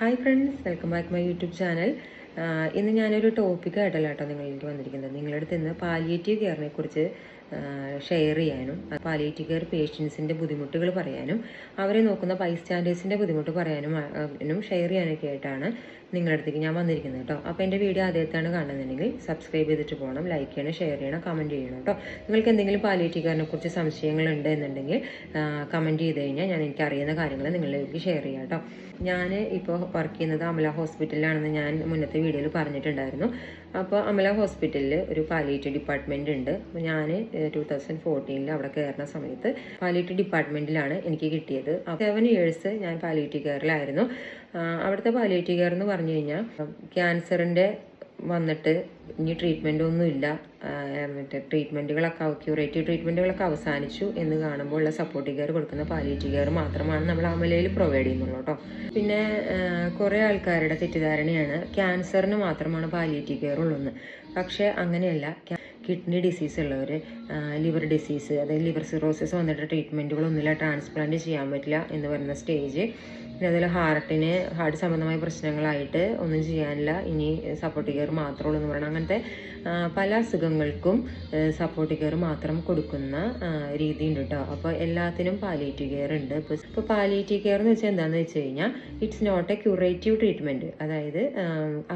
Hi friends welcome back my YouTube channel. ഇന്ന് ഞാനൊരു ടോപ്പിക്കായിട്ടല്ല കേട്ടോ നിങ്ങളിലേക്ക് വന്നിരിക്കുന്നത്. നിങ്ങളുടെ അടുത്ത് ഇന്ന് പാലിയേറ്റീവ് കെയറിനെ കുറിച്ച് ഷെയർ ചെയ്യാനും പാലിയേറ്റീവ് കെയർ പേഷ്യൻസിന്റെ ബുദ്ധിമുട്ടുകൾ പറയാനും അവരെ നോക്കുന്ന ബൈസ്റ്റാൻഡേഴ്സിന്റെ ബുദ്ധിമുട്ട് പറയാനും ഷെയർ ചെയ്യാനൊക്കെ ആയിട്ടാണ് നിങ്ങളുടെ അടുത്തേക്ക് ഞാൻ വന്നിരിക്കുന്നത് കേട്ടോ. അപ്പോൾ എന്റെ വീഡിയോ ആദ്യമായിട്ടാണ് കാണുന്നുണ്ടെങ്കിൽ സബ്സ്ക്രൈബ് ചെയ്തിട്ട് പോകണം ലൈക്ക് ചെയ്യണം ഷെയർ ചെയ്യണം കമന്റ് ചെയ്യണം കേട്ടോ. നിങ്ങൾക്ക് എന്തെങ്കിലും പാലിയേറ്റീവ് കെയറിനെ കുറിച്ച് സംശയങ്ങളുണ്ട് എന്നുണ്ടെങ്കിൽ കമന്റ് ചെയ്ത് കഴിഞ്ഞാൽ ഞാൻ എനിക്ക് അറിയുന്ന കാര്യങ്ങൾ നിങ്ങളിലേക്ക് ഷെയർ ചെയ്യാം കേട്ടോ. ഞാൻ ഇപ്പോൾ വർക്ക് ചെയ്യുന്നത് അമല ഹോസ്പിറ്റലിലാണെന്ന് ഞാൻ മുന്നത്തെ വീഡിയോയിൽ പറഞ്ഞിട്ടുണ്ടായിരുന്നു. അപ്പോൾ അമല ഹോസ്പിറ്റലിൽ ഒരു പാലിയേറ്റീവ് ഡിപ്പാർട്ട്മെന്റ് ഉണ്ട്. ഞാൻ ടൂ തൗസൻഡ് ഫോർട്ടീനിൽ അവിടെ കയറുന്ന സമയത്ത് പാലിയേറ്റീവ് ഡിപ്പാർട്ട്മെന്റിലാണ് എനിക്ക് കിട്ടിയത്. സെവൻ ഇയേഴ്സ് ഞാൻ പാലിയേറ്റീവ് കെയറിലായിരുന്നു അവിടുത്തെ പാലിയേറ്റീവ് കെയർ എന്ന് പറഞ്ഞു കഴിഞ്ഞാൽ ക്യാൻസറിന്റെ വന്നിട്ട് ഇനി ട്രീറ്റ്മെന്റ് ഒന്നുമില്ല. മറ്റേ ട്രീറ്റ്മെന്റുകളൊക്കെ ക്യൂറേറ്റീവ് ട്രീറ്റ്മെന്റുകളൊക്കെ അവസാനിച്ചു എന്ന് കാണുമ്പോൾ ഉള്ള സപ്പോർട്ടീവ് കെയർ കൊടുക്കുന്ന പാലിയേറ്റീവ് കെയർ മാത്രമാണ് നമ്മൾ അമലയിൽ പ്രൊവൈഡ് ചെയ്യുന്നുള്ളൂ കേട്ടോ പിന്നെ കുറേ ആൾക്കാരുടെ തെറ്റിദ്ധാരണയാണ് ക്യാൻസറിന് മാത്രമാണ് പാലിയേറ്റീവ് കെയർ ഉള്ളതെന്ന് പക്ഷേ അങ്ങനെയല്ല. കിഡ്നി ഡിസീസ് ഉള്ളവർ ലിവർ ഡിസീസ് അതായത് ലിവർ സിറോസിസ് വന്നിട്ട് ട്രീറ്റ്മെന്റുകളൊന്നുമില്ല ട്രാൻസ്പ്ലാന്റ് ചെയ്യാൻ പറ്റില്ല എന്ന് പറയുന്ന സ്റ്റേജ് പിന്നെ അതുപോലെ ഹാർട്ടിന് ഹാർട്ട് സംബന്ധമായ പ്രശ്നങ്ങളായിട്ട് ഒന്നും ചെയ്യാനില്ല. ഇനി സപ്പോർട്ട് കെയർ മാത്രമേ ഉള്ളൂ എന്ന് പറയണം. അങ്ങനത്തെ പല അസുഖങ്ങൾക്കും സപ്പോർട്ട് കെയർ മാത്രം കൊടുക്കുന്ന രീതി ഉണ്ട് കേട്ടോ അപ്പോൾ എല്ലാത്തിനും പാലിയേറ്റീവ് കെയർ ഉണ്ട്. ഇപ്പോൾ ഇപ്പോൾ പാലിയേറ്റീവ് കെയർ എന്ന് വെച്ചാൽ എന്താണെന്ന് വെച്ച് കഴിഞ്ഞാൽ it's not a curative treatment അതായത്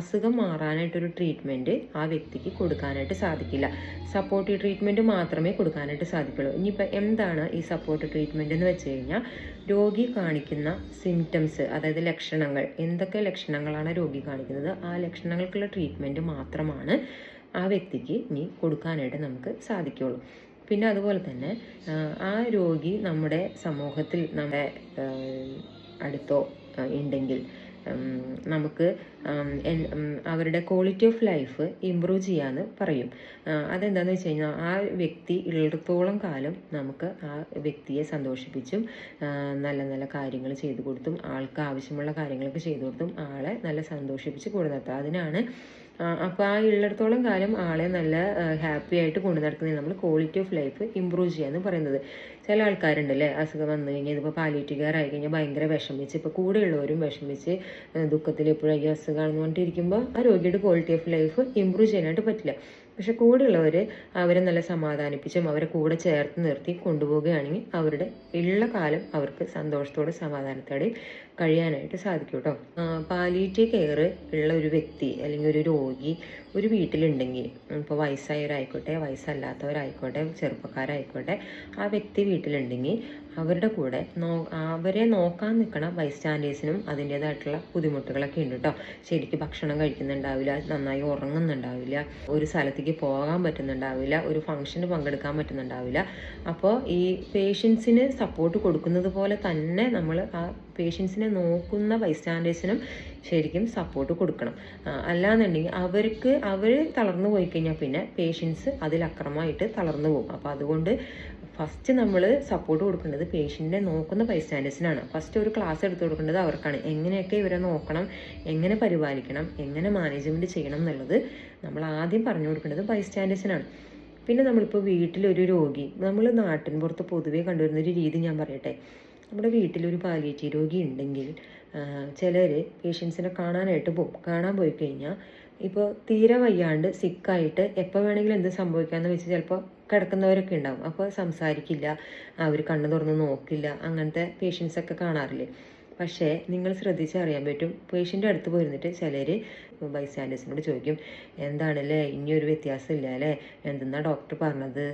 അസുഖം മാറാനായിട്ടൊരു ട്രീറ്റ്മെന്റ് ആ വ്യക്തിക്ക് കൊടുക്കാനായിട്ട് സാധിക്കില്ല. സപ്പോർട്ടീവ് ട്രീറ്റ്മെന്റ് മാത്രമേ കൊടുക്കാനായിട്ട് സാധിക്കുള്ളൂ. ഇനിയിപ്പോൾ എന്താണ് ഈ സപ്പോർട്ട് ട്രീറ്റ്മെന്റ് എന്ന് വെച്ച് കഴിഞ്ഞാൽ രോഗി കാണിക്കുന്ന സിംറ്റംസ് അതായത് ലക്ഷണങ്ങൾ. എന്തൊക്കെ ലക്ഷണങ്ങളാണ് രോഗി കാണിക്കുന്നത്? ആ ലക്ഷണങ്ങൾക്കുള്ള ട്രീറ്റ്മെന്റ് മാത്രമാണ് ആ വ്യക്തിക്ക് ഇനി കൊടുക്കാനായിട്ട് നമുക്ക് സാധിക്കുള്ളൂ. പിന്നെ അതുപോലെ തന്നെ ആ രോഗി നമ്മുടെ സമൂഹത്തിൽ നമ്മുടെ അടുത്തോ ഉണ്ടെങ്കിൽ നമുക്ക് അവരുടെ ക്വാളിറ്റി ഓഫ് ലൈഫ് ഇമ്പ്രൂവ് ചെയ്യാന്ന് പറയും. അതെന്താണെന്ന് വെച്ച് കഴിഞ്ഞാൽ ആ വ്യക്തി ഉള്ളിടത്തോളം കാലം നമുക്ക് ആ വ്യക്തിയെ സന്തോഷിപ്പിച്ചും നല്ല നല്ല കാര്യങ്ങൾ ചെയ്തു കൊടുത്തും ആൾക്ക് ആവശ്യമുള്ള കാര്യങ്ങളൊക്കെ ചെയ്തു കൊടുത്തും ആളെ നല്ല സന്തോഷിപ്പിച്ച് കൊണ്ടുനടത്തുക അതിനാണ് അപ്പോൾ ആ ഉള്ളിടത്തോളം കാലം ആളെ നല്ല ഹാപ്പി ആയിട്ട് കൊണ്ടു നമ്മൾ ക്വാളിറ്റി ഓഫ് ലൈഫ് ഇമ്പ്രൂവ് ചെയ്യാന്ന് പറയുന്നത്. ചില ആൾക്കാരുണ്ടല്ലേ അസുഖം വന്നു കഴിഞ്ഞാൽ ഇതിപ്പോൾ ആയി കഴിഞ്ഞാൽ ഭയങ്കര വിഷമിച്ച് ഇപ്പോൾ കൂടെയുള്ളവരും വിഷമിച്ച് ദുഃഖത്തിൽ എപ്പോഴും ഈ അസുഖമാണെന്ന് പറഞ്ഞിട്ടിരിക്കുമ്പോൾ ആ രോഗിയുടെ ക്വാളിറ്റി ഓഫ് ലൈഫ് ഇമ്പ്രൂവ് ചെയ്യാനായിട്ട് പറ്റില്ല. പക്ഷെ കൂടെയുള്ളവർ അവരെ നല്ല സമാധാനിപ്പിച്ചും അവരെ കൂടെ ചേർത്ത് നിർത്തി കൊണ്ടുപോവുകയാണെങ്കിൽ അവരുടെ ഉള്ള കാലം അവർക്ക് സന്തോഷത്തോടെ സമാധാനത്തോടെ കഴിയാനായിട്ട് സാധിക്കും കേട്ടോ. പാലിയേറ്റീവ് കെയർ ഉള്ള ഒരു വ്യക്തി അല്ലെങ്കിൽ ഒരു രോഗി ഒരു വീട്ടിലുണ്ടെങ്കിൽ ഇപ്പോൾ വയസ്സായവരായിക്കോട്ടെ വയസ്സല്ലാത്തവരായിക്കോട്ടെ ചെറുപ്പക്കാരായിക്കോട്ടെ ആ വ്യക്തി വീട്ടിലുണ്ടെങ്കിൽ അവരുടെ കൂടെ നോ അവരെ നോക്കാൻ നിൽക്കണ ബൈസ്റ്റാൻഡേഴ്സിനും അതിന്റേതായിട്ടുള്ള ബുദ്ധിമുട്ടുകളൊക്കെ ഉണ്ട് കേട്ടോ. ശരിക്കും ഭക്ഷണം കഴിക്കുന്നുണ്ടാവില്ല നന്നായി ഉറങ്ങുന്നുണ്ടാവില്ല ഒരു സ്ഥലത്തേക്ക് പോകാൻ പറ്റുന്നുണ്ടാവില്ല ഒരു ഫംഗ്ഷന് പങ്കെടുക്കാൻ പറ്റുന്നുണ്ടാവില്ല. അപ്പോൾ ഈ പേഷ്യൻസിന് സപ്പോർട്ട് കൊടുക്കുന്നത് പോലെ തന്നെ നമ്മൾ ആ പേഷ്യൻസിനെ നോക്കുന്ന ബൈസ്റ്റാൻഡേഴ്സിനും ശരിക്കും സപ്പോർട്ട് കൊടുക്കണം. അല്ലാന്നുണ്ടെങ്കിൽ അവർക്ക് അവർ തളർന്നു പോയി കഴിഞ്ഞാൽ പിന്നെ പേഷ്യൻസ് അതിലക്രമമായിട്ട് തളർന്നു പോകും. അപ്പോൾ അതുകൊണ്ട് ഫസ്റ്റ് നമ്മൾ സപ്പോർട്ട് കൊടുക്കേണ്ടത് പേഷ്യന്റിനെ നോക്കുന്ന ബൈസ്റ്റാൻഡേഴ്സിനാണ് ഫസ്റ്റ് ഒരു ക്ലാസ് എടുത്തു കൊടുക്കേണ്ടത് അവർക്കാണ്. എങ്ങനെയൊക്കെ ഇവരെ നോക്കണം എങ്ങനെ പരിപാലിക്കണം എങ്ങനെ മാനേജ്മെന്റ് ചെയ്യണം എന്നുള്ളത് നമ്മൾ ആദ്യം പറഞ്ഞു കൊടുക്കേണ്ടത് ബൈസ്റ്റാൻഡേഴ്സിനാണ് പിന്നെ നമ്മളിപ്പോൾ വീട്ടിലൊരു രോഗി നമ്മൾ നാട്ടിൻ പുറത്ത് പൊതുവേ കണ്ടുവരുന്ന ഒരു രീതി ഞാൻ പറയട്ടെ. നമ്മുടെ വീട്ടിലൊരു പാലിയേറ്റീവ് രോഗി ഉണ്ടെങ്കിൽ ചിലർ പേഷ്യൻസിനെ കാണാനായിട്ട് പോകും കാണാൻ പോയി കഴിഞ്ഞാൽ ഇപ്പോൾ തീരെ വയ്യാണ്ട് സിക്കായിട്ട് എപ്പോൾ വേണമെങ്കിലും എന്ത് സംഭവിക്കാമെന്ന് വെച്ച് ചിലപ്പോൾ കിടക്കുന്നവരൊക്കെ ഉണ്ടാവും. അപ്പോൾ സംസാരിക്കില്ല അവർ കണ്ണു തുറന്ന് നോക്കില്ല അങ്ങനത്തെ പേഷ്യൻസൊക്കെ കാണാറില്ലേ? പക്ഷേ നിങ്ങൾ ശ്രദ്ധിച്ചറിയാൻ പറ്റും. പേഷ്യന്റെ അടുത്ത് പോയിരുന്നിട്ട് ചിലർ ബൈസ്റ്റാൻഡേഴ്സിനോട് ചോദിക്കും എന്താണല്ലേ? ഇനിയൊരു വ്യത്യാസം ഇല്ല അല്ലേ എന്തെന്നാ ഡോക്ടർ പറഞ്ഞത്?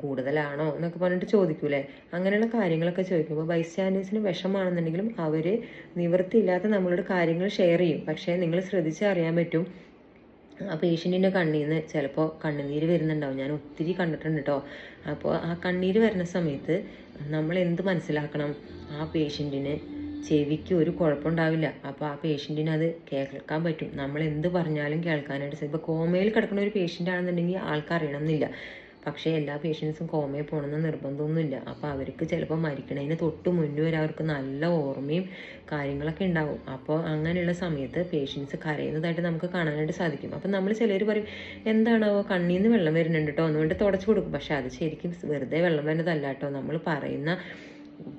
കൂടുതലാണോ? എന്നൊക്കെ പറഞ്ഞിട്ട് ചോദിക്കൂലേ. അങ്ങനെയുള്ള കാര്യങ്ങളൊക്കെ ചോദിക്കുമ്പോൾ ബൈസ്റ്റാൻഡേഴ്സിന് വിഷമാണെന്നുണ്ടെങ്കിലും അവർ നിവൃത്തിയില്ലാത്ത നമ്മളോട് കാര്യങ്ങൾ ഷെയർ ചെയ്യും. പക്ഷേ നിങ്ങൾ ശ്രദ്ധിച്ചറിയാൻ പറ്റും. ആ പേഷ്യന്റിന്റെ കണ്ണിൽ നിന്ന് ചിലപ്പോൾ കണ്ണുനീര് വരുന്നുണ്ടാവും. ഞാൻ ഒത്തിരി കണ്ടിട്ടുണ്ട് കേട്ടോ അപ്പോൾ ആ കണ്ണീര് വരുന്ന സമയത്ത് നമ്മൾ എന്ത് മനസ്സിലാക്കണം? ആ പേഷ്യന്റിന് ചെവിക്ക് ഒരു കുഴപ്പമുണ്ടാവില്ല. അപ്പോൾ ആ പേഷ്യന്റിന് അത് കേൾക്കാൻ പറ്റും. നമ്മൾ എന്ത് പറഞ്ഞാലും കേൾക്കാനായിട്ട് ഇപ്പോൾ കോമയിൽ കിടക്കുന്ന ഒരു പേഷ്യന്റ് ആണെന്നുണ്ടെങ്കിൽ ആൾക്കറിയണം എന്നില്ല പക്ഷേ എല്ലാ പേഷ്യൻസും കോമയിൽ പോകണമെന്ന് നിർബന്ധമൊന്നുമില്ല. അപ്പോൾ അവർക്ക് ചിലപ്പോൾ മരിക്കണതിന് തൊട്ട് മുന്നേ വരെ അവർക്ക് നല്ല ഓർമ്മയും കാര്യങ്ങളൊക്കെ ഉണ്ടാവും. അപ്പോൾ അങ്ങനെയുള്ള സമയത്ത് പേഷ്യൻസ് കരയുന്നതായിട്ട് നമുക്ക് കാണാനായിട്ട് സാധിക്കും. അപ്പോൾ നമ്മൾ ചിലർ പറയും എന്താണാവോ കണ്ണിൽ നിന്ന് വെള്ളം വരുന്നുണ്ട് കേട്ടോ എന്നുകൊണ്ട് തുടച്ചു കൊടുക്കും. പക്ഷേ അത് ശരിക്കും വെറുതെ വെള്ളം വരുന്നതല്ല കേട്ടോ നമ്മൾ പറയുന്ന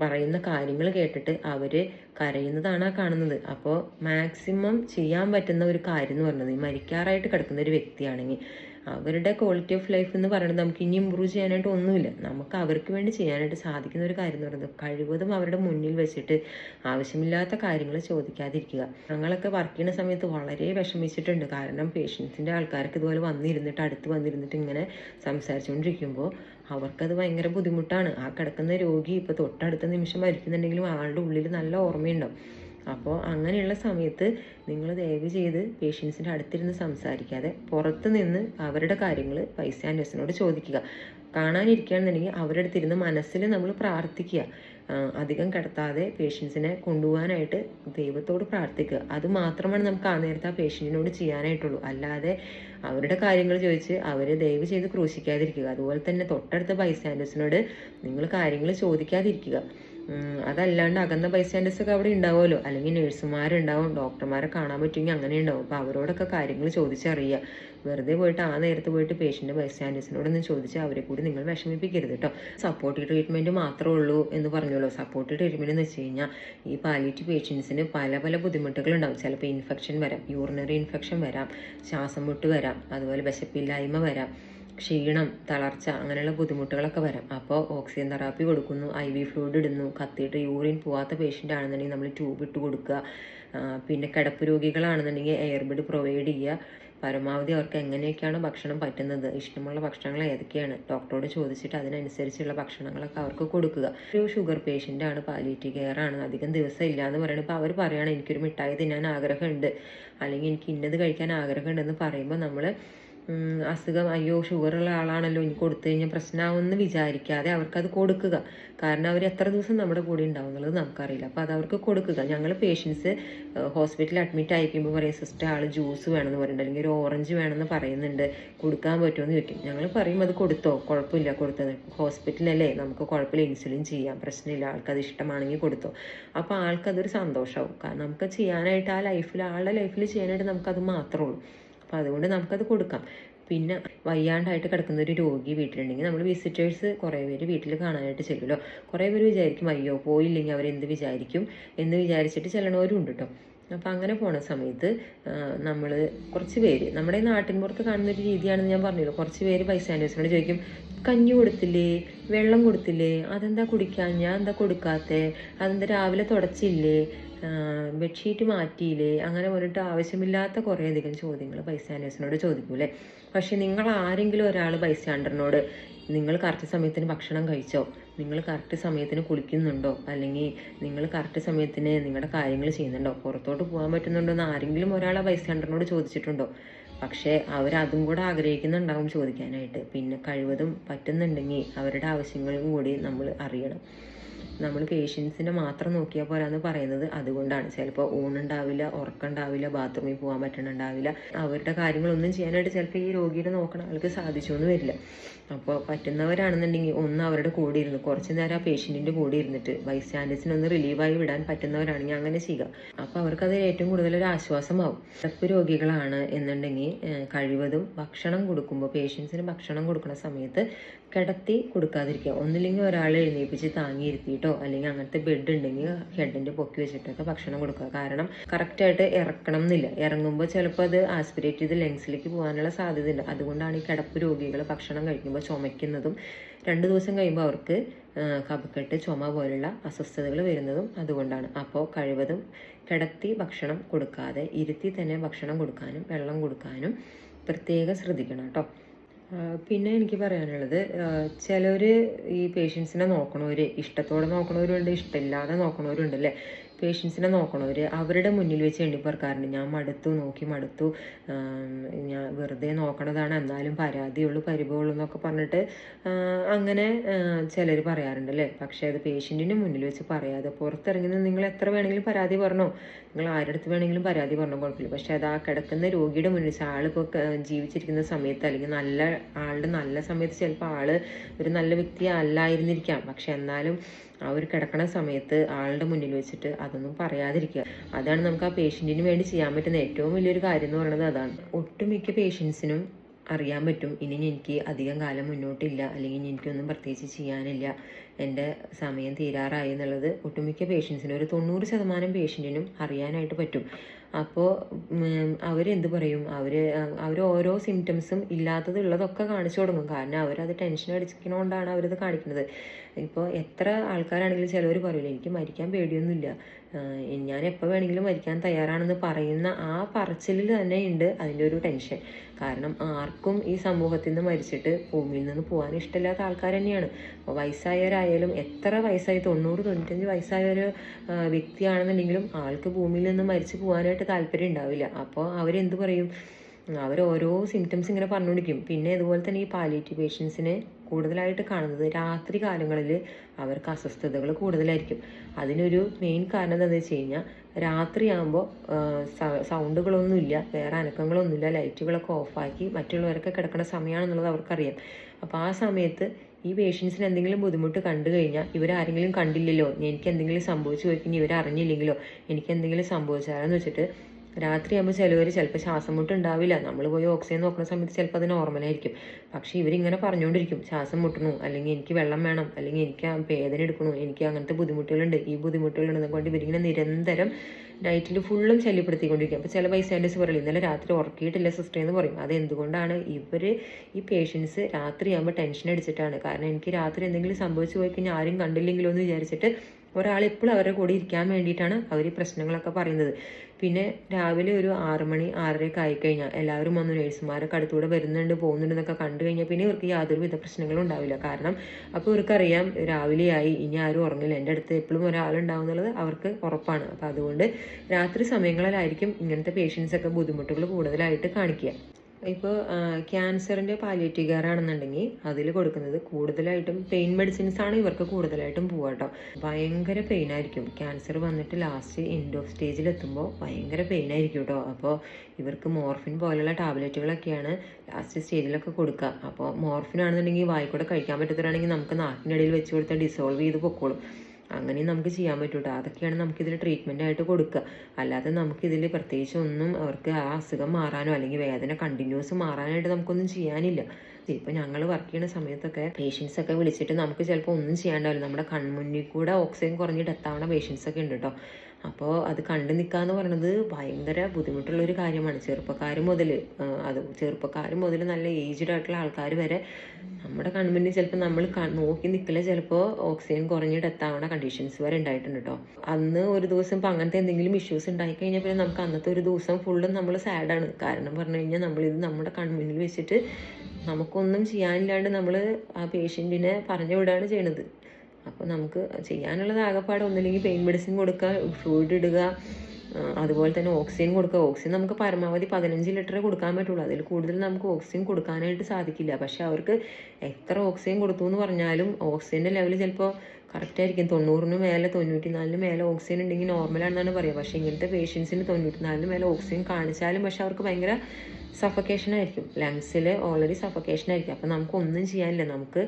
പറയുന്ന കാര്യങ്ങൾ കേട്ടിട്ട് അവർ കരയുന്നതാണ് ആ കാണുന്നത്. അപ്പോൾ മാക്സിമം ചെയ്യാൻ പറ്റുന്ന ഒരു കാര്യം എന്ന് പറയുന്നത് മരിക്കാറായിട്ട് കിടക്കുന്ന ഒരു വ്യക്തിയാണെങ്കിൽ അവരുടെ ക്വാളിറ്റി ഓഫ് ലൈഫ് എന്ന് പറയുന്നത് നമുക്ക് ഇനി ഇമ്പ്രൂവ് ചെയ്യാനായിട്ട് ഒന്നുമില്ല. നമുക്ക് അവർക്ക് വേണ്ടി ചെയ്യാനായിട്ട് സാധിക്കുന്ന ഒരു കാര്യം എന്ന് പറയുന്നത് കഴിവതും അവരുടെ മുന്നിൽ വെച്ചിട്ട് ആവശ്യമില്ലാത്ത കാര്യങ്ങൾ ചോദിക്കാതിരിക്കുക. ഞങ്ങളൊക്കെ വർക്ക് ചെയ്യുന്ന സമയത്ത് വളരെ വിഷമിച്ചിട്ടുണ്ട്. കാരണം പേഷ്യൻസിന്റെ ആൾക്കാർക്ക് ഇതുപോലെ വന്നിരുന്നിട്ട് അടുത്ത് വന്നിരുന്നിട്ട് ഇങ്ങനെ സംസാരിച്ചുകൊണ്ടിരിക്കുമ്പോൾ അവർക്കത് ഭയങ്കര ബുദ്ധിമുട്ടാണ്. ആ കിടക്കുന്ന രോഗി ഇപ്പോൾ തൊട്ടടുത്ത നിമിഷം മരിക്കുന്നുണ്ടെങ്കിലും ആളുടെ ഉള്ളിൽ നല്ല ഓർമ്മയുണ്ടാവും. അപ്പോൾ അങ്ങനെയുള്ള സമയത്ത് നിങ്ങൾ ദയവ് ചെയ്ത് പേഷ്യൻസിന്റെ അടുത്തിരുന്ന് സംസാരിക്കാതെ പുറത്ത് നിന്ന് അവരുടെ കാര്യങ്ങൾ പൈസ നഴ്സിനോട് ചോദിക്കുക. കാണാനിരിക്കുകയാണെന്നുണ്ടെങ്കിൽ അവരുടെ അടുത്തിരുന്ന് മനസ്സിൽ നമ്മൾ പ്രാർത്ഥിക്കുക. അധികം കിടത്താതെ പേഷ്യൻസിനെ കൊണ്ടുപോകാനായിട്ട് ദൈവത്തോട് പ്രാർത്ഥിക്കുക. അത് മാത്രമാണ് നമുക്ക് ആ നേരത്തെ ആ പേഷ്യന്റിനോട് ചെയ്യാനായിട്ടുള്ളൂ. അല്ലാതെ അവരുടെ കാര്യങ്ങൾ ചോദിച്ച് അവരെ ദയവ് ചെയ്ത് ക്രൂശിക്കാതിരിക്കുക. അതുപോലെ തന്നെ തൊട്ടടുത്ത ബൈസ്റ്റാൻഡേഴ്സിനോട് നിങ്ങൾ കാര്യങ്ങൾ ചോദിക്കാതിരിക്കുക. അതല്ലാണ്ട് അകന്ന ബൈസ്റ്റാൻഡേഴ്സ് ഒക്കെ അവിടെ ഉണ്ടാവുമല്ലോ അല്ലെങ്കിൽ നഴ്സുമാരുണ്ടാവും ഡോക്ടർമാരെ കാണാൻ പറ്റുമെങ്കിൽ അങ്ങനെ ഉണ്ടാവും അപ്പോൾ അവരോടൊക്കെ കാര്യങ്ങൾ ചോദിച്ചറിയുക. വെറുതെ പോയിട്ട് ആ നേരത്ത് പോയിട്ട് പേഷ്യന്റ് ബൈസ്റ്റാൻഡേഴ്സിനോടൊന്നും ചോദിച്ച് അവരെ കൂടി നിങ്ങൾ വിഷമിപ്പിക്കരുത് കേട്ടോ സപ്പോർട്ടീവ് ട്രീറ്റ്മെന്റ് മാത്രമേ ഉള്ളൂ എന്ന് പറഞ്ഞുള്ളൂ സപ്പോർട്ടീവ് ട്രീറ്റ്മെന്റ് എന്ന് വെച്ച് കഴിഞ്ഞാൽ ഈ പാലിറ്റീവ് പേഷ്യൻസിന് പല പല ബുദ്ധിമുട്ടുകൾ ഉണ്ടാവും ചിലപ്പോൾ ഇൻഫെക്ഷൻ വരാം. യൂറിനറി ഇൻഫെക്ഷൻ വരാം. ശ്വാസം മുട്ട് വരാം. അതുപോലെ വിശപ്പില്ലായ്മ വരാം. ക്ഷീണം തളർച്ച അങ്ങനെയുള്ള ബുദ്ധിമുട്ടുകളൊക്കെ വരാം. അപ്പോൾ ഓക്സിജൻ തെറാപ്പി കൊടുക്കുന്നു ഐ വി ഫ്ലൂയിഡ് ഇടുന്നു കത്തിയിട്ട് യൂറിൻ പോവാത്ത പേഷ്യന്റ് ആണെന്നുണ്ടെങ്കിൽ നമ്മൾ ട്യൂബ് ഇട്ട് കൊടുക്കുക. പിന്നെ കിടപ്പ് രോഗികളാണെന്നുണ്ടെങ്കിൽ എയർബെഡ് പ്രൊവൈഡ് ചെയ്യുക. പരമാവധി അവർക്ക് എങ്ങനെയൊക്കെയാണ് ഭക്ഷണം പറ്റുന്നത് ഇഷ്ടമുള്ള ഭക്ഷണങ്ങൾ ഏതൊക്കെയാണ്? ഡോക്ടറോട് ചോദിച്ചിട്ട് അതിനനുസരിച്ചുള്ള ഭക്ഷണങ്ങളൊക്കെ അവർക്ക് കൊടുക്കുക. ഒരു ഷുഗർ പേഷ്യന്റ് ആണ് പാലിയേറ്റീവ് കെയർ ആണ് അധികം ദിവസം ഇല്ല എന്ന് പറയുന്നത് അവർ പറയുകയാണ് എനിക്കൊരു മിഠായി തിന്നാൻ ആഗ്രഹമുണ്ട്. അല്ലെങ്കിൽ എനിക്ക് ഇന്നത് കഴിക്കാൻ ആഗ്രഹമുണ്ടെന്ന് പറയുമ്പോൾ നമ്മൾ അസുഖം അയ്യോ ഷുഗറുള്ള ആളാണല്ലോ ഇനി കൊടുത്തു കഴിഞ്ഞാൽ പ്രശ്നമാവുമെന്ന് വിചാരിക്കാതെ അവർക്കത് കൊടുക്കുക. കാരണം അവർ എത്ര ദിവസം നമ്മുടെ കൂടെ ഉണ്ടാവും എന്നുള്ളത് നമുക്കറിയില്ല. അപ്പോൾ അത് അവർക്ക് കൊടുക്കുക. ഞങ്ങൾ പേഷ്യൻസ് ഹോസ്പിറ്റലിൽ അഡ്മിറ്റ് ആയിരിക്കുമ്പോൾ പറയും സിസ്റ്റർ ആൾ ജ്യൂസ് വേണമെന്ന് പറയുന്നുണ്ട് അല്ലെങ്കിൽ ഒരു ഓറഞ്ച് വേണമെന്ന് പറയുന്നുണ്ട്. കൊടുക്കാൻ പറ്റുമെന്ന് ചോദിക്കും. ഞങ്ങൾ പറയും അത് കൊടുത്തോ? കുഴപ്പമില്ല കൊടുത്തത്. ഹോസ്പിറ്റലല്ലേ നമുക്ക് കുഴപ്പമില്ല ഇൻസുലിൻ ചെയ്യാം. പ്രശ്നമില്ല ആൾക്കത് ഇഷ്ടമാണെങ്കിൽ കൊടുത്തോ. അപ്പോൾ ആൾക്കതൊരു സന്തോഷമാവും കാരണം നമുക്ക് ചെയ്യാനായിട്ട് ആ ലൈഫിൽ ആളുടെ ലൈഫിൽ ചെയ്യാനായിട്ട് നമുക്കത് മാത്രമേ ഉള്ളൂ. അപ്പോൾ അതുകൊണ്ട് നമുക്കത് കൊടുക്കാം. പിന്നെ വയ്യാണ്ടായിട്ട് കിടക്കുന്ന ഒരു രോഗി വീട്ടിലുണ്ടെങ്കിൽ നമ്മൾ വിസിറ്റേഴ്സ് കുറേ പേര് വീട്ടിൽ കാണാനായിട്ട് ചെല്ലുമല്ലോ. കുറേ പേര് വിചാരിക്കും അയ്യോ പോയില്ലെങ്കിൽ അവരെന്ത് വിചാരിക്കും? എന്ന് വിചാരിച്ചിട്ട് ചെല്ലണവരും ഉണ്ട് കേട്ടോ അപ്പോൾ അങ്ങനെ പോണ സമയത്ത് നമ്മൾ കുറച്ച് പേര് നമ്മുടെ നാട്ടിൻ പുറത്ത് കാണുന്ന ഒരു രീതിയാണെന്ന് ഞാൻ പറഞ്ഞല്ലോ. കുറച്ച് പേര് ബൈസ്റ്റാൻഡേഴ്സിനോട് ചോദിക്കും കഞ്ഞി കൊടുത്തില്ലേ? വെള്ളം കൊടുത്തില്ലേ? അതെന്താ കുടിക്കാൻ? ഞാൻ എന്താ കൊടുക്കാത്തേ? അതെന്താ രാവിലെ തുടച്ചില്ലേ? ബെഡ്ഷീറ്റ് മാറ്റിയില്ലേ? അങ്ങനെ പറഞ്ഞിട്ട് ആവശ്യമില്ലാത്ത കുറേയധികം ചോദ്യങ്ങൾ ബൈസ്റ്റാൻഡേഴ്സിനോട് ചോദിക്കൂലേ പക്ഷേ നിങ്ങൾ ആരെങ്കിലും ഒരാൾ ബൈസ്റ്റാൻഡറിനോട് നിങ്ങൾ കറക്റ്റ് സമയത്തിന് ഭക്ഷണം കഴിച്ചോ? നിങ്ങൾ കറക്റ്റ് സമയത്തിന് കുളിക്കുന്നുണ്ടോ? അല്ലെങ്കിൽ നിങ്ങൾ കറക്റ്റ് സമയത്തിന് നിങ്ങളുടെ കാര്യങ്ങൾ ചെയ്യുന്നുണ്ടോ? പുറത്തോട്ട് പോകാൻ പറ്റുന്നുണ്ടോ? എന്ന് ആരെങ്കിലും ഒരാൾ ആ ബൈസ്റ്റാൻഡറിനോട് ചോദിച്ചിട്ടുണ്ടോ? പക്ഷേ അവരതും കൂടെ ആഗ്രഹിക്കുന്നുണ്ടാവും ചോദിക്കാനായിട്ട്. പിന്നെ കഴിവതും പറ്റുന്നുണ്ടെങ്കിൽ അവരുടെ ആവശ്യങ്ങളും കൂടി നമ്മൾ അറിയണം. നമ്മൾ പേഷ്യൻസിനെ മാത്രം നോക്കിയാൽ പോരാന്ന് പറയുന്നത് അതുകൊണ്ടാണ്. ചിലപ്പോൾ ഊണുണ്ടാവില്ല ഉറക്കമുണ്ടാവില്ല ബാത്റൂമിൽ പോകാൻ പറ്റണുണ്ടാവില്ല. അവരുടെ കാര്യങ്ങളൊന്നും ചെയ്യാനായിട്ട് ചിലപ്പോൾ ഈ രോഗിയുടെ നോക്കണ ആൾക്ക് സാധിച്ചൊന്നും വരില്ല. അപ്പോൾ പറ്റുന്നവരാണെന്നുണ്ടെങ്കിൽ ഒന്ന് അവരുടെ കൂടെ ഇരുന്ന് കുറച്ച് നേരം ആ പേഷ്യന്റിന്റെ കൂടെ ഇരുന്നിട്ട് ബൈസ്റ്റാൻഡേഴ്സിന് ഒന്ന് റിലീവായി വിടാൻ പറ്റുന്നവരാണെങ്കിൽ അങ്ങനെ ചെയ്യുക. അപ്പോൾ അവർക്കത് ഏറ്റവും കൂടുതൽ ഒരു ആശ്വാസമാവും. കിടപ്പ് രോഗികളാണ് എന്നുണ്ടെങ്കിൽ കഴിവതും ഭക്ഷണം കൊടുക്കുമ്പോൾ പേഷ്യൻസിന് ഭക്ഷണം കൊടുക്കുന്ന സമയത്ത് കിടത്തി കൊടുക്കാതിരിക്കുക. ഒന്നില്ലെങ്കിൽ ഒരാളെ എഴുന്നേൽപ്പിച്ച് താങ്ങിയിരുത്തിയിട്ടോ അല്ലെങ്കിൽ അങ്ങനത്തെ ബെഡ് ഉണ്ടെങ്കിൽ ഹെഡിന്റെ പൊക്കി വെച്ചിട്ടൊക്കെ ഭക്ഷണം കൊടുക്കുക. കാരണം കറക്റ്റായിട്ട് ഇറക്കണം എന്നില്ല. ഇറങ്ങുമ്പോൾ ചിലപ്പോൾ അത് ആസ്പിരേറ്റ് ചെയ്ത് ലങ്സിലേക്ക് പോകാനുള്ള സാധ്യതയുണ്ട്. അതുകൊണ്ടാണ് ഈ കിടപ്പ് രോഗികൾ ഭക്ഷണം കഴിക്കുമ്പോൾ ചുമയ്ക്കുന്നതും രണ്ട് ദിവസം കഴിയുമ്പോൾ അവർക്ക് കഫക്കെട്ട് ചുമ പോലുള്ള അസ്വസ്ഥതകൾ വരുന്നതും അതുകൊണ്ടാണ്. അപ്പോൾ കഴിവതും കിടത്തി ഭക്ഷണം കൊടുക്കാതെ ഇരുത്തി തന്നെ ഭക്ഷണം കൊടുക്കാനും വെള്ളം കൊടുക്കാനും പ്രത്യേകം ശ്രദ്ധിക്കണം കേട്ടോ. പിന്നെ എനിക്ക് പറയാനുള്ളത് ചിലർ ഈ പേഷ്യൻസിനെ നോക്കണവർ ഇഷ്ടത്തോടെ നോക്കണവരുണ്ട് ഇഷ്ടമില്ലാതെ നോക്കണവരുണ്ട് അല്ലേ? പേഷ്യൻസിനെ നോക്കണവർ അവരുടെ മുന്നിൽ വെച്ച് എണ്ണിപ്പറക്കാറുണ്ട് ഞാൻ മടുത്തു നോക്കി മടുത്തു. ഞാൻ വെറുതെ നോക്കണതാണ് എന്നാലും പരാതിയുള്ളൂ പരിഭവമുള്ളൂ എന്നൊക്കെ പറഞ്ഞിട്ട് അങ്ങനെ ചിലർ പറയാറുണ്ട് അല്ലേ? പക്ഷേ അത് പേഷ്യന്റിന്റെ മുന്നിൽ വെച്ച് പറയാതെ പുറത്തിറങ്ങി നിങ്ങൾ എത്ര വേണമെങ്കിലും പരാതി പറഞ്ഞോ? നിങ്ങൾ ആരുടെ അടുത്ത് വേണമെങ്കിലും പരാതി പറഞ്ഞു കുഴപ്പമില്ല. പക്ഷേ അത് ആ കിടക്കുന്ന രോഗിയുടെ മുന്നിൽ ആളിപ്പോൾ ജീവിച്ചിരിക്കുന്ന സമയത്ത് അല്ലെങ്കിൽ നല്ല ആളുടെ നല്ല സമയത്ത് ചിലപ്പോൾ ആൾ ഒരു നല്ല വ്യക്തി അല്ലായിരുന്നിരിക്കാം. പക്ഷെ എന്നാലും ആ ഒരു കിടക്കണ സമയത്ത് ആളുടെ മുന്നിൽ വെച്ചിട്ട് അതൊന്നും പറയാതിരിക്കുക. അതാണ് നമുക്ക് ആ പേഷ്യന്റിന് വേണ്ടി ചെയ്യാൻ പറ്റുന്ന ഏറ്റവും വലിയൊരു കാര്യം എന്ന് പറയുന്നത് അതാണ്. ഒട്ടുമിക്ക പേഷ്യൻസിനും അറിയാൻ പറ്റും. ഇനി എനിക്ക് അധികം കാലം മുന്നോട്ടില്ല. അല്ലെങ്കിൽ എനിക്കൊന്നും പ്രത്യേകിച്ച് ചെയ്യാനില്ല. എന്റെ സമയം തീരാറായി എന്നുള്ളത് ഒട്ടുമിക്ക പേഷ്യൻസിനും ഒരു തൊണ്ണൂറ് ശതമാനം പേഷ്യന്റിനും അറിയാനായിട്ട് പറ്റും. അപ്പോൾ അവരെന്ത് പറയും? അവർ അവർ ഓരോ സിംറ്റംസും ഇല്ലാത്തത് ഉള്ളതൊക്കെ കാണിച്ചു തുടങ്ങും കാരണം അവരത് ടെൻഷൻ അടിച്ചിരിക്കണോണ്ടാണ് അവരത് കാണിക്കുന്നത് ഇപ്പോൾ എത്ര ആൾക്കാരാണെങ്കിലും ചിലവർ പറയില്ല എനിക്ക് മരിക്കാൻ പേടിയൊന്നുമില്ല. ഞാൻ എപ്പോൾ വേണമെങ്കിലും മരിക്കാൻ തയ്യാറാണെന്ന് പറയുന്ന ആ പറച്ചിലിൽ തന്നെ ഉണ്ട് അതിന്റെ ഒരു ടെൻഷൻ. കാരണം ആർക്കും ഈ സമൂഹത്തിൽ നിന്ന് മരിച്ചിട്ട് ഭൂമിയിൽ നിന്ന് പോകാൻ ഇഷ്ടമില്ലാത്ത ആൾക്കാർ തന്നെയാണ്. അപ്പോൾ വയസ്സായവരായാലും എത്ര വയസ്സായി തൊണ്ണൂറ് തൊണ്ണൂറ്റഞ്ച് വയസ്സായ ഒരു വ്യക്തിയാണെന്നുണ്ടെങ്കിലും ആൾക്ക് ഭൂമിയിൽ നിന്ന് മരിച്ചു പോകാനായിട്ട് താല്പര്യം ഉണ്ടാവില്ല. അപ്പോൾ അവരെന്ത് പറയും? അവർ ഓരോ സിംറ്റംസ് ഇങ്ങനെ പറഞ്ഞുകൊണ്ടിരിക്കും. പിന്നെ ഇതുപോലെ തന്നെ ഈ പാലിയേറ്റീവ് പേഷ്യൻസിനെ കൂടുതലായിട്ട് കാണുന്നത് രാത്രി കാലങ്ങളിൽ അവർക്ക് അസ്വസ്ഥതകൾ കൂടുതലായിരിക്കും. അതിനൊരു മെയിൻ കാരണം എന്താണെന്ന് വെച്ച് കഴിഞ്ഞാൽ രാത്രിയാകുമ്പോൾ സൗണ്ടുകളൊന്നുമില്ല വേറെ അനക്കങ്ങളൊന്നുമില്ല ലൈറ്റുകളൊക്കെ ഓഫാക്കി മറ്റുള്ളവരൊക്കെ കിടക്കുന്ന സമയമാണെന്നുള്ളത് അവർക്കറിയാം. അപ്പോൾ ആ സമയത്ത് ഈ പേഷ്യൻസിന് എന്തെങ്കിലും ബുദ്ധിമുട്ട് കണ്ടു കഴിഞ്ഞാൽ ഇവരാരെങ്കിലും കണ്ടില്ലല്ലോ എനിക്ക് എന്തെങ്കിലും സംഭവിച്ചു പോയി കഴിഞ്ഞാൽ ഇവരറിഞ്ഞില്ലെങ്കിലോ എനിക്ക് എന്തെങ്കിലും സംഭവിച്ചാലെന്ന് വെച്ചിട്ട് രാത്രിയാകുമ്പോൾ ചിലവർ ചിലപ്പോൾ ശ്വാസം മുട്ട് ഉണ്ടാവില്ല. നമ്മൾ പോയി ഓക്സിജൻ നോക്കുന്ന സമയത്ത് ചിലപ്പോൾ അത് നോർമലായിരിക്കും പക്ഷേ ഇവരിങ്ങനെ പറഞ്ഞുകൊണ്ടിരിക്കും ശ്വാസം മുട്ടണു അല്ലെങ്കിൽ എനിക്ക് വെള്ളം വേണം അല്ലെങ്കിൽ എനിക്ക് വേദന എടുക്കണു എനിക്ക് അങ്ങനത്തെ ബുദ്ധിമുട്ടുകളുണ്ട് ഈ ബുദ്ധിമുട്ടുകളുണ്ട് കൊണ്ട് ഇവരിങ്ങനെ നിരന്തരം ഡയറ്റിൽ ഫുള്ളും ശല്യപ്പെടുത്തിക്കൊണ്ടിരിക്കും. അപ്പോൾ ചില ബൈസ്റ്റാൻഡേഴ്സ് പറയും ഇന്നലെ രാത്രി ഉറക്കിയിട്ടില്ല സിസ്റ്റർ എന്ന് പറയും. അത് എന്തുകൊണ്ടാണ് ഇവർ ഈ പേഷ്യൻസ് രാത്രിയാകുമ്പോൾ ടെൻഷൻ അടിച്ചിട്ടാണ്? കാരണം എനിക്ക് രാത്രി എന്തെങ്കിലും സംഭവിച്ചു പോയി കഴിഞ്ഞാൽ ആരും കണ്ടില്ലെങ്കിലോ എന്ന് വിചാരിച്ചിട്ട് ഒരാൾ എപ്പോഴും അവരുടെ കൂടെ ഇരിക്കാൻ വേണ്ടിയിട്ടാണ് അവർ ഈ പ്രശ്നങ്ങളൊക്കെ പറയുന്നത്. പിന്നെ രാവിലെ ഒരു ആറ് മണി ആറരയൊക്കെ ആയിക്കഴിഞ്ഞാൽ എല്ലാവരും വന്ന്. നേഴ്സുമാരൊക്കെ അടുത്തൂടെ വരുന്നുണ്ട് പോകുന്നുണ്ടെന്നൊക്കെ കണ്ടു കഴിഞ്ഞാൽ പിന്നെ ഇവർക്ക് യാതൊരു വിധ പ്രശ്നങ്ങളും ഉണ്ടാവില്ല. കാരണം അപ്പോൾ ഇവർക്കറിയാം രാവിലെയായി ഇനി ആരും ഉറങ്ങില്ല. എന്റെ അടുത്ത് എപ്പോഴും ഒരാളുണ്ടാവും എന്നുള്ളത് അവർക്ക് ഉറപ്പാണ്. അപ്പോൾ അതുകൊണ്ട് രാത്രി സമയങ്ങളിലായിരിക്കും ഇങ്ങനത്തെ പേഷ്യൻസൊക്കെ ബുദ്ധിമുട്ടുകൾ കൂടുതലായിട്ട് കാണിക്കുക. ഇപ്പോൾ ക്യാൻസറിന്റെ പാലിയേറ്റീവ് കെയർ ആണെന്നുണ്ടെങ്കിൽ അതിൽ കൊടുക്കുന്നത് കൂടുതലായിട്ടും പെയിൻ മെഡിസിൻസ് ആണ് ഇവർക്ക് കൂടുതലായിട്ടും പോവുക കേട്ടോ ഭയങ്കര പെയിൻ ആയിരിക്കും. ക്യാൻസർ വന്നിട്ട് ലാസ്റ്റ് എൻഡ് ഓഫ് സ്റ്റേജിൽ എത്തുമ്പോൾ ഭയങ്കര പെയിൻ ആയിരിക്കും കേട്ടോ അപ്പോൾ ഇവർക്ക് മോർഫിൻ പോലുള്ള ടാബ്ലറ്റുകളൊക്കെയാണ് ലാസ്റ്റ് സ്റ്റേജിലൊക്കെ കൊടുക്കുക അപ്പോൾ മോർഫിൻ ആണെന്നുണ്ടെങ്കിൽ വായിക്കൂടെ കഴിക്കാൻ പറ്റത്തില്ലാണെങ്കിൽ നമുക്ക് നാക്കിനിടയിൽ വെച്ച് കൊടുത്താൽ ഡിസോൾവ് ചെയ്ത് പൊക്കോളും. അങ്ങനെയും നമുക്ക് ചെയ്യാൻ പറ്റൂട്ടോ. അതൊക്കെയാണ് നമുക്കിതിൽ ട്രീറ്റ്മെന്റ് ആയിട്ട് കൊടുക്കുക അല്ലാതെ നമുക്കിതിൽ പ്രത്യേകിച്ച് ഒന്നും അവർക്ക് ആ അസുഖം മാറാനോ അല്ലെങ്കിൽ വേദന കണ്ടിന്യൂസ് മാറാനായിട്ട് നമുക്കൊന്നും ചെയ്യാനില്ല. ഇപ്പോൾ ഞങ്ങൾ വർക്ക് ചെയ്യുന്ന സമയത്തൊക്കെ പേഷ്യൻസ് ഒക്കെ വിളിച്ചിട്ട് നമുക്ക് ചിലപ്പോൾ ഒന്നും ചെയ്യാണ്ടാവില്ല. നമ്മുടെ കൺമുന്നിൽ കൂടെ ഓക്സിജൻ കുറഞ്ഞിട്ട് എത്താവുന്ന പേഷ്യൻസ് ഒക്കെ ഉണ്ട് കേട്ടോ അപ്പോൾ അത് കണ്ടു നിൽക്കുക എന്ന് പറയുന്നത് ഭയങ്കര ബുദ്ധിമുട്ടുള്ള ഒരു കാര്യമാണ് ചെറുപ്പക്കാർ മുതൽ അത് ചെറുപ്പക്കാർ മുതൽ നല്ല ഏജ്ഡ് ആയിട്ടുള്ള ആൾക്കാർ വരെ നമ്മുടെ കൺമുന്നിൽ ചിലപ്പോൾ നമ്മൾ നോക്കി നിൽക്കില്ല ചിലപ്പോൾ ഓക്സിജൻ കുറഞ്ഞിട്ട് എത്താവുന്ന കണ്ടീഷൻസ് വരെ ഉണ്ടായിട്ടുണ്ട് കേട്ടോ അന്ന് ഒരു ദിവസം ഇപ്പം അങ്ങനത്തെ എന്തെങ്കിലും ഇഷ്യൂസ് ഉണ്ടായി കഴിഞ്ഞാൽ പിന്നെ നമുക്ക് അന്നത്തെ ഒരു ദിവസം ഫുള്ളും നമ്മൾ സാഡാണ് കാരണം പറഞ്ഞു കഴിഞ്ഞാൽ നമ്മളിത് നമ്മുടെ കൺമുന്നിൽ വെച്ചിട്ട് നമുക്കൊന്നും ചെയ്യാനില്ലാണ്ട് നമ്മൾ ആ പേഷ്യന്റിനെ പറഞ്ഞു വിടുകയാണ് ചെയ്യണത്. അപ്പോൾ നമുക്ക് ചെയ്യാനുള്ളത് ആകെപ്പാട് ഒന്നില്ലെങ്കിൽ പെയിൻ മെഡിസിൻ കൊടുക്കുക ഫ്ലൂയിഡ് ഇടുക അതുപോലെ തന്നെ ഓക്സിജൻ കൊടുക്കുക. ഓക്സിജൻ നമുക്ക് പരമാവധി പതിനഞ്ച് ലിറ്റർ കൊടുക്കാൻ പറ്റുള്ളൂ. അതിൽ കൂടുതൽ നമുക്ക് ഓക്സിജൻ കൊടുക്കാനായിട്ട് സാധിക്കില്ല. പക്ഷേ അവർക്ക് എത്ര ഓക്സിജൻ കൊടുത്തു എന്ന് പറഞ്ഞാലും ഓക്സിജന്റെ ലെവൽ ചിലപ്പോൾ കറക്റ്റ് ആയിരിക്കും. തൊണ്ണൂറിന് മേലെ തൊണ്ണൂറ്റി നാലിന് മേലെ ഓക്സിജൻ ഉണ്ടെങ്കിൽ നോർമലാണെന്നാണ് പറയുക. പക്ഷേ ഇങ്ങനത്തെ പേഷ്യൻസിന് തൊണ്ണൂറ്റി നാലിന് മേലെ ഓക്സിജൻ കാണിച്ചാലും പക്ഷേ അവർക്ക് ഭയങ്കര സഫക്കേഷൻ ആയിരിക്കും. ലങ്സിൽ ഓൾറെഡി സഫക്കേഷൻ ആയിരിക്കും. അപ്പോൾ നമുക്ക് ഒന്നും ചെയ്യാനില്ല. നമുക്ക്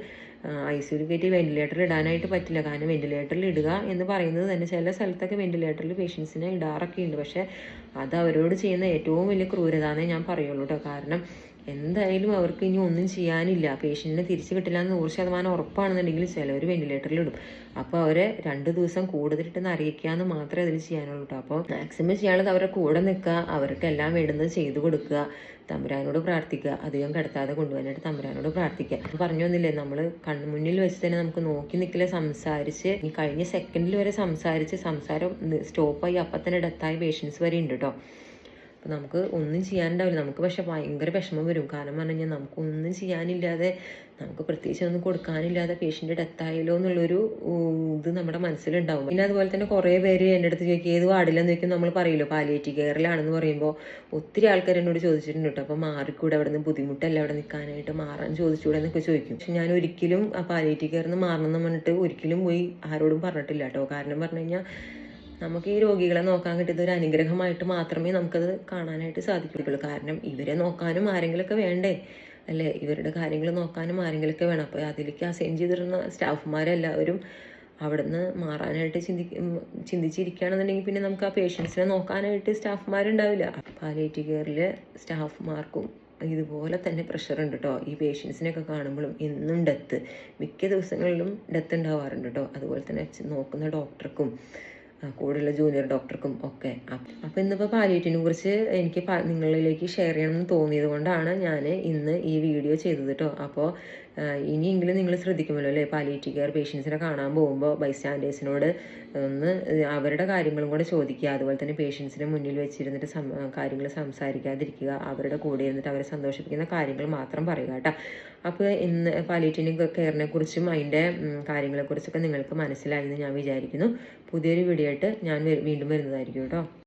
ഐ സിയിൽ കയറ്റി വെന്റിലേറ്ററിൽ ഇടാനായിട്ട് പറ്റില്ല. കാരണം വെന്റിലേറ്ററിൽ ഇടുക എന്ന് പറയുന്നത് തന്നെ ചില സ്ഥലത്തൊക്കെ വെന്റിലേറ്ററിൽ പേഷ്യൻസിനെ ഇടാറൊക്കെ ഉണ്ട് പക്ഷേ അത് അവരോട് ചെയ്യുന്ന ഏറ്റവും വലിയ ക്രൂരത എന്നേ ഞാൻ പറയുള്ളൂ കേട്ടോ കാരണം എന്തായാലും അവർക്ക് ഇനി ഒന്നും ചെയ്യാനില്ല. പേഷ്യന്റിനെ തിരിച്ചു കിട്ടില്ല എന്ന് നൂറ് ശതമാനം ഉറപ്പാണെന്നുണ്ടെങ്കിൽ ചിലവർ വെന്റിലേറ്ററിൽ ഇടും. അപ്പോൾ അവരെ രണ്ട് ദിവസം കൂടുതലിട്ടെന്ന് അറിയിക്കുക എന്ന് മാത്രമേ അതിൽ ചെയ്യാനുള്ളൂ കേട്ടോ അപ്പോൾ മാക്സിമം ചെയ്യാനുള്ളത് അവരെ കൂടെ നിൽക്കുക അവർക്ക് എല്ലാം വേണ്ടുന്നത് ചെയ്തു കൊടുക്കുക തമ്പുരാനോട് പ്രാർത്ഥിക്കുക അധികം കിടത്താതെ കൊണ്ടുപോകാനായിട്ട് തമ്പുരാനോട് പ്രാർത്ഥിക്കുക. പറഞ്ഞു വന്നില്ലേ നമ്മൾ കൺമുന്നിൽ വെച്ച് തന്നെ നമുക്ക് നോക്കി നിൽക്കില്ല സംസാരിച്ച് ഇനി കഴിഞ്ഞ സെക്കൻഡിൽ വരെ സംസാരിച്ച് സംസാരം സ്റ്റോപ്പായി അപ്പം തന്നെ ഡെത്തായ പേഷ്യൻസ് വരെ ഉണ്ട് കേട്ടോ അപ്പോൾ നമുക്ക് ഒന്നും ചെയ്യാനുണ്ടാവില്ല. നമുക്ക് പക്ഷെ ഭയങ്കര വിഷമം വരും. കാരണം പറഞ്ഞു കഴിഞ്ഞാൽ നമുക്ക് ഒന്നും ചെയ്യാനില്ലാതെ നമുക്ക് പ്രത്യേകിച്ച് ഒന്നും കൊടുക്കാനില്ലാതെ പേഷ്യന്റ് ഡെത്തായാലോ എന്നുള്ളൊരു ഇത് നമ്മുടെ മനസ്സിലുണ്ടാവും. പിന്നെ അതുപോലെ തന്നെ കുറേ പേര് എന്റെ അടുത്ത് ചോദിക്കും ഏത് വാർഡിലെന്ന്? ചോദിക്കും നമ്മൾ പറയുമല്ലോ പാലിയേറ്റീവ് കെയറിലാണെന്ന് പറയുമ്പോൾ ഒത്തിരി ആൾക്കാർ എന്നോട് ചോദിച്ചിട്ടുണ്ട് കേട്ടോ അപ്പോൾ മാറിക്കൂടെ? അവിടെ നിന്ന് ബുദ്ധിമുട്ടല്ല അവിടെ നിൽക്കാനായിട്ട്? മാറാൻ ചോദിച്ചുകൂടെ എന്നൊക്കെ ചോദിക്കും. പക്ഷെ ഞാൻ ഒരിക്കലും ആ പാലിയേറ്റീവ് കെയറിൽ നിന്ന് മാറണം എന്ന് പറഞ്ഞിട്ട് ഒരിക്കലും പോയി ആരോടും പറഞ്ഞിട്ടില്ല കേട്ടോ കാരണം പറഞ്ഞു കഴിഞ്ഞാൽ നമുക്ക് ഈ രോഗികളെ നോക്കാൻ കിട്ടിയത് ഒരു അനുഗ്രഹമായിട്ട് മാത്രമേ നമുക്കത് കാണാനായിട്ട് സാധിക്കുകയുള്ളൂ കാരണം ഇവരെ നോക്കാനും ആരെങ്കിലുമൊക്കെ വേണ്ടേ? അല്ലേ? ഇവരുടെ കാര്യങ്ങൾ നോക്കാനും ആരെങ്കിലുമൊക്കെ വേണം. അപ്പോൾ അതിലേക്ക് അസൈൻ ചെയ്തിരുന്ന സ്റ്റാഫുമാരെല്ലാവരും അവിടുന്ന് മാറാനായിട്ട് ചിന്തി ചിന്തിച്ചിരിക്കുകയാണെന്നുണ്ടെങ്കിൽ പിന്നെ നമുക്ക് ആ പേഷ്യൻസിനെ നോക്കാനായിട്ട് സ്റ്റാഫുമാരുണ്ടാവില്ല പാലിയേറ്റീവ് കെയറിൽ സ്റ്റാഫുമാർക്കും ഇതുപോലെ തന്നെ പ്രഷർ ഉണ്ട് കേട്ടോ ഈ പേഷ്യൻസിനെയൊക്കെ കാണുമ്പോഴും എന്നും ഡെത്ത് മിക്ക ദിവസങ്ങളിലും ഡെത്ത് ഉണ്ടാവാറുണ്ട് കേട്ടോ അതുപോലെ തന്നെ നോക്കുന്ന ഡോക്ടർക്കും കൂടെയുള്ള ജൂനിയർ ഡോക്ടർക്കും ഒക്കെ. അപ്പോൾ ഇന്നിപ്പോൾ പാലിയേറ്റിനെ കുറിച്ച് എനിക്ക് നിങ്ങളിലേക്ക് ഷെയർ ചെയ്യണമെന്ന് തോന്നിയത് കൊണ്ടാണ് ഞാൻ ഇന്ന് ഈ വീഡിയോ ചെയ്തത് കേട്ടോ അപ്പോൾ ഇനിയെങ്കിലും നിങ്ങൾ ശ്രദ്ധിക്കുമല്ലോ അല്ലേ? പാലിയേറ്റീവ് കെയർ പേഷ്യൻസിനെ കാണാൻ പോകുമ്പോൾ ബൈസ്റ്റാൻഡേഴ്സിനോട് ഒന്ന് അവരുടെ കാര്യങ്ങളും കൂടെ ചോദിക്കുക. അതുപോലെ തന്നെ പേഷ്യൻസിനെ മുന്നിൽ വെച്ചിരുന്നിട്ട് സം കാര്യങ്ങൾ സംസാരിക്കാതിരിക്കുക. അവരുടെ കൂടെ ഇരുന്നിട്ട് അവരെ സന്തോഷിപ്പിക്കുന്ന കാര്യങ്ങൾ മാത്രം പറയുക കേട്ടോ. അപ്പോൾ ഇന്ന് പാലിയേറ്റീവ് കെയറിനെ കുറിച്ചും അതിന്റെ കാര്യങ്ങളെക്കുറിച്ചൊക്കെ നിങ്ങൾക്ക് മനസ്സിലായി എന്ന് ഞാൻ വിചാരിക്കുന്നു. പുതിയൊരു വീഡിയോ ആയിട്ട് ഞാൻ വീണ്ടും വരുന്നതായിരിക്കും കേട്ടോ.